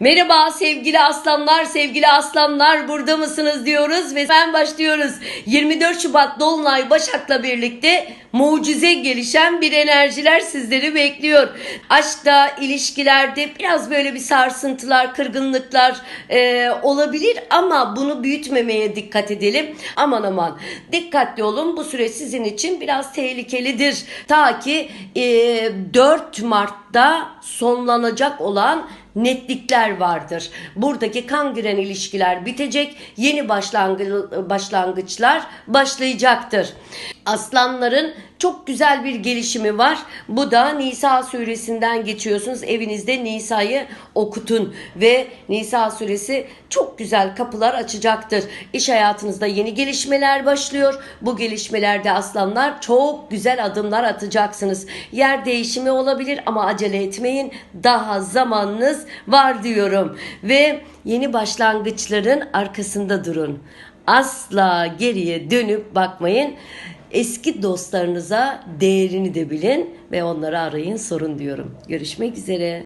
Merhaba sevgili aslanlar, sevgili aslanlar burada mısınız diyoruz ve ben başlıyoruz. 24 Şubat Dolunay Başak'la birlikte mucize gelişen bir enerjiler sizleri bekliyor. Aşkta, ilişkilerde biraz böyle bir sarsıntılar, kırgınlıklar e, olabilir ama bunu büyütmemeye dikkat edelim. Aman aman dikkatli olun bu süreç sizin için biraz tehlikelidir. Ta ki e, 4 Mart'ta sonlanacak olan netlikler vardır. Buradaki kan giren ilişkiler bitecek, yeni başlangı- başlangıçlar başlayacaktır. Aslanların çok güzel bir gelişimi var. Bu da Nisa suresinden geçiyorsunuz. Evinizde Nisa'yı okutun ve Nisa suresi çok güzel kapılar açacaktır. İş hayatınızda yeni gelişmeler başlıyor. Bu gelişmelerde aslanlar çok güzel adımlar atacaksınız. Yer değişimi olabilir ama acele etmeyin. Daha zamanınız var diyorum. Ve yeni başlangıçların arkasında durun. Asla geriye dönüp bakmayın. Eski dostlarınıza değerini de bilin ve onları arayın sorun diyorum. Görüşmek üzere.